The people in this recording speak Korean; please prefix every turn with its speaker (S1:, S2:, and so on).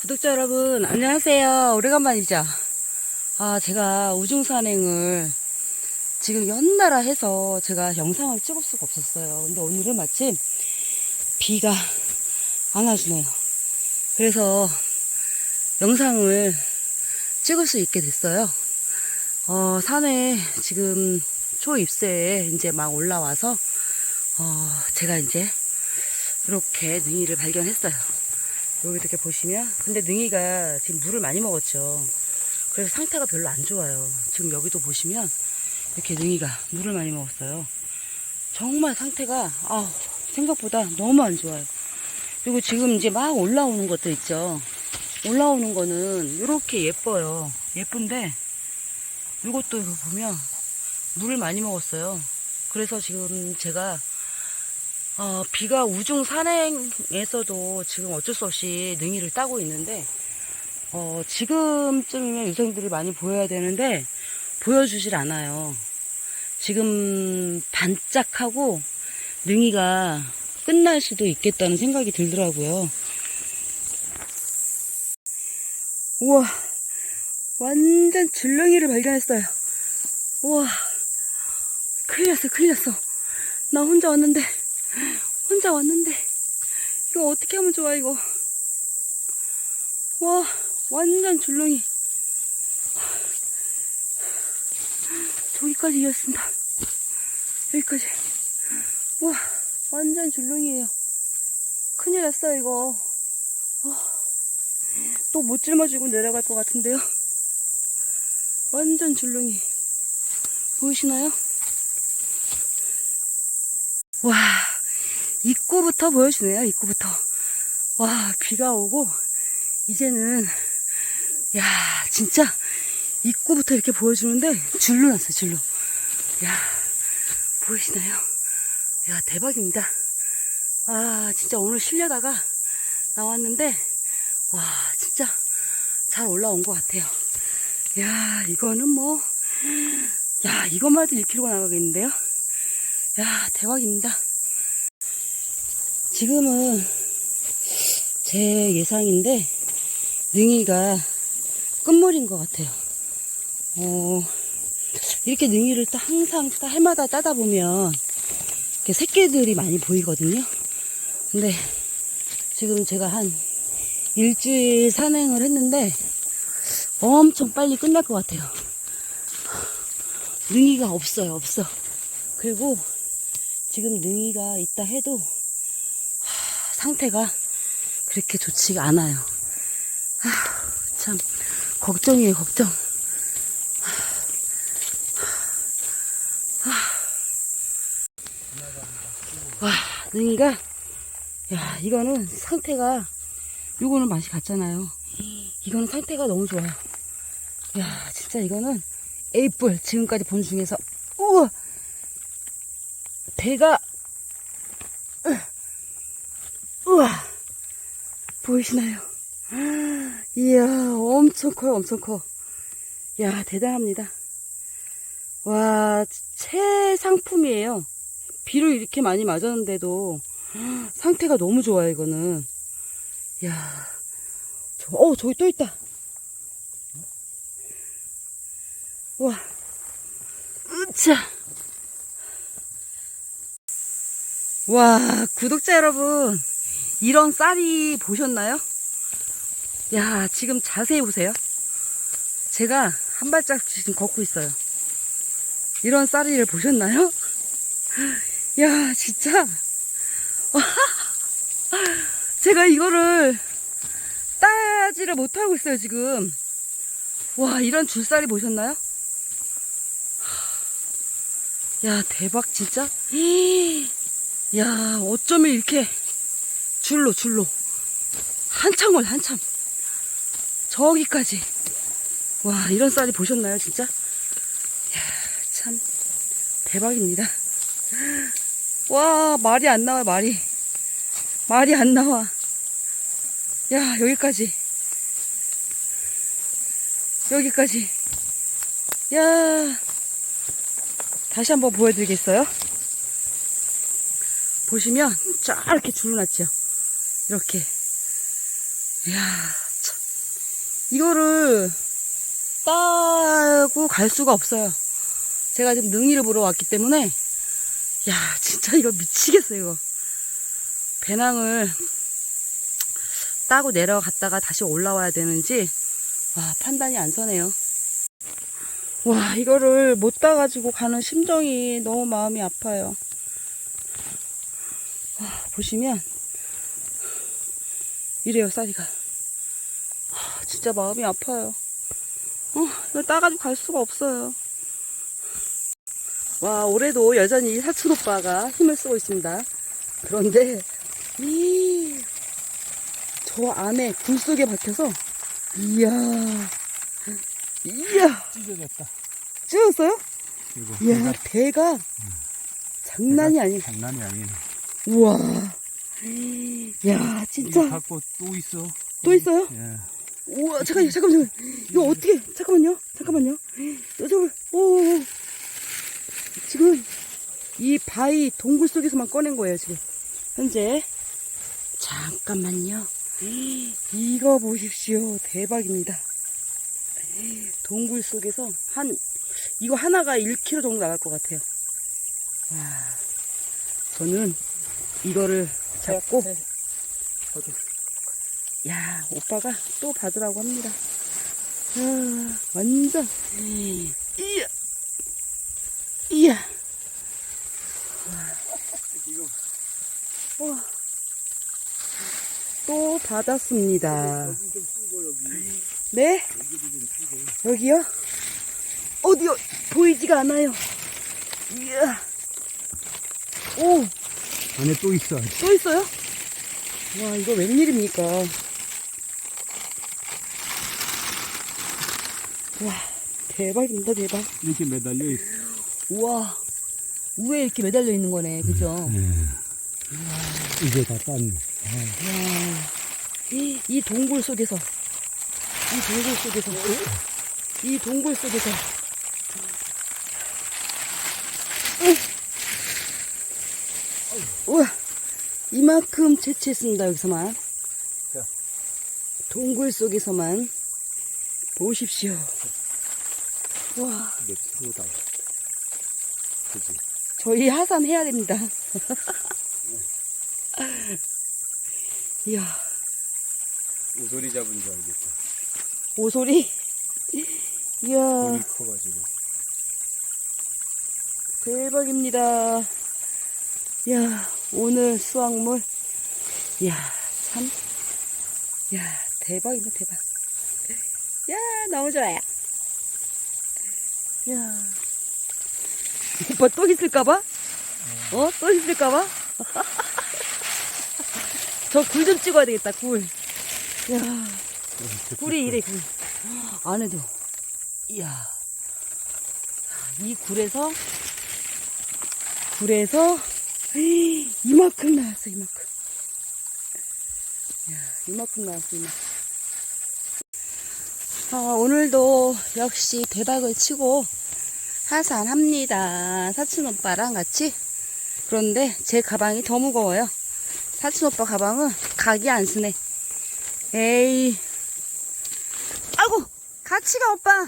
S1: 구독자 여러분, 안녕하세요. 오래간만이죠? 아, 제가 우중산행을 지금 연나라 해서 제가 영상을 찍을 수가 없었어요. 근데 오늘은 마침 비가 안 와주네요. 그래서 영상을 찍을 수 있게 됐어요. 어, 산에 지금 초입새에 이제 막 올라와서, 어, 제가 이제 이렇게 능이를 발견했어요. 여기 이렇게 보시면 근데 능이가 지금 물을 많이 먹었죠. 그래서 상태가 별로 안 좋아요. 지금 여기도 보시면 이렇게 능이가 물을 많이 먹었어요. 정말 상태가 아 생각보다 너무 안 좋아요. 그리고 지금 이제 막 올라오는 것도 있죠. 올라오는 거는 이렇게 예뻐요. 예쁜데 이것도 보면 물을 많이 먹었어요. 그래서 지금 제가 어, 비가 우중 산행에서도 지금 어쩔 수 없이 능이를 따고 있는데, 어, 지금쯤이면 유생들이 많이 보여야 되는데, 보여주질 않아요. 지금 반짝하고 능이가 끝날 수도 있겠다는 생각이 들더라고요. 우와, 완전 줄렁이를 발견했어요. 우와, 큰일 났어, 큰일 났어. 나 혼자 왔는데, 혼자 왔는데 이거 어떻게 하면 좋아 이거? 와 완전 줄렁이. 저기까지 이었습니다. 여기까지. 와 완전 줄렁이에요. 큰일 났어요 이거. 또 못 짊어지고 내려갈 것 같은데요? 완전 줄렁이. 보이시나요? 와 입구부터 보여주네요, 입구부터. 와, 비가 오고, 이제는, 야, 진짜, 입구부터 이렇게 보여주는데, 줄로 났어요, 줄로. 야, 보이시나요? 야, 대박입니다. 아, 진짜 오늘 쉬려다가 나왔는데, 와, 진짜 잘 올라온 것 같아요. 야, 이거는 뭐, 야, 이것만 해도 1kg가 나가겠는데요? 야, 대박입니다. 지금은 제 예상인데 능이가 끝물인 것 같아요. 어, 이렇게 능이를 또 항상 다 해마다 따다 보면 이렇게 새끼들이 많이 보이거든요. 근데 지금 제가 한 일주일 산행을 했는데 엄청 빨리 끝날 것 같아요. 능이가 없어요, 없어. 그리고 지금 능이가 있다 해도 상태가 그렇게 좋지가 않아요. 아, 참 걱정이에요, 걱정. 와, 능이가 야, 이거는 상태가 요거는 맛이 같잖아요. 이거는 상태가 너무 좋아요. 야, 진짜 이거는 에이플 지금까지 본 중에서 우와 배가 우와 보이시나요? 이야 엄청 커요 엄청 커 야 대단합니다. 와 최상품이에요. 비를 이렇게 많이 맞았는데도 상태가 너무 좋아요 이거는. 야 저, 어 저기 또 있다. 와. 으차. 와 구독자 여러분 이런 쌀이 보셨나요? 야, 지금 자세히 보세요. 제가 한 발짝 지금 걷고 있어요. 이런 쌀이를 보셨나요? 야, 진짜. 제가 이거를 따지를 못하고 있어요, 지금. 와, 이런 줄살이 보셨나요? 야, 대박, 진짜. 야, 어쩌면 이렇게 줄로 줄로. 한참 걸 한참. 저기까지. 와 이런 쌀이 보셨나요 진짜? 이야, 참. 대박입니다. 와 말이 안 나와요 말이. 말이 안 나와. 야 여기까지. 여기까지. 야. 다시 한번 보여드리겠어요? 보시면 쫙 이렇게 줄어놨죠 이렇게. 이야, 참. 이거를 따고 갈 수가 없어요. 제가 지금 능이를 보러 왔기 때문에, 야, 진짜 이거 미치겠어요, 이거. 배낭을 따고 내려갔다가 다시 올라와야 되는지, 와, 판단이 안 서네요. 와, 이거를 못 따가지고 가는 심정이 너무 마음이 아파요. 와, 보시면, 이래요, 쌀이가. 아, 진짜 마음이 아파요. 어, 이걸 따가지고 갈 수가 없어요. 와, 올해도 여전히 사촌 오빠가 힘을 쓰고 있습니다. 그런데, 이, 저 안에 굴 속에 박혀서, 이야, 이야,
S2: 찢어졌다.
S1: 찢었어요?
S2: 이거.
S1: 이야, 배가 장난이 아니에요.
S2: 장난이 아니네.
S1: 우와. 야, 진짜.
S2: 갖고 또 있어.
S1: 또 있어요?
S2: 예.
S1: 우와, 잠깐만요, 잠깐만요. 이거 어떻게, 잠깐만요, 잠깐만요. 여자분, 오, 오. 지금 이 바위 동굴 속에서만 꺼낸 거예요, 지금. 현재. 잠깐만요. 이거 보십시오. 대박입니다. 동굴 속에서 한, 이거 하나가 1kg 정도 나갈 것 같아요. 와, 저는 이거를 잡고,
S2: 저도.
S1: 야, 오빠가 또 받으라고 합니다. 아, 완전. 이야. 이야. 와. 또 받았습니다. 네? 여기요? 어디요? 보이지가 않아요. 이야. 오,
S2: 안에 또 있어.
S1: 또 있어요? 와, 이거 웬일입니까? 와, 대박입니다, 대박.
S2: 이렇게 매달려 있어.
S1: 우와, 위에 이렇게 매달려 있는 거네, 그죠?
S2: 예. 이게 다 딴.
S1: 와, 이, 이 동굴 속에서, 이 동굴 속에서, 이 동굴 속에서, 우와, 이만큼 채취했습니다, 여기서만.
S2: 자.
S1: 동굴 속에서만. 보십시오. 와,
S2: 몇 킬로다. 그지.
S1: 저희 하산 해야 됩니다. 이야,
S2: 오소리 잡은 줄 알겠다.
S1: 오소리? 이야.
S2: 물이 커가지고.
S1: 대박입니다. 야, 오늘 수확물. 야, 참. 야, 대박이네, 대박. 야, 너무 좋아요. 야. 오빠 또 있을까봐? 어? 또 있을까봐? 저 굴 좀 찍어야 되겠다, 굴. 야, 굴이 이래, 굴. 안에도. 이야. 이 굴에서 굴에서 이만큼 나왔어 이만큼. 야, 이만큼 나왔어 이만큼. 아, 오늘도 역시 대박을 치고 하산합니다. 사촌 오빠랑 같이. 그런데 제 가방이 더 무거워요. 사촌 오빠 가방은 각이 안 쓰네. 에이. 아이고 같이 가 오빠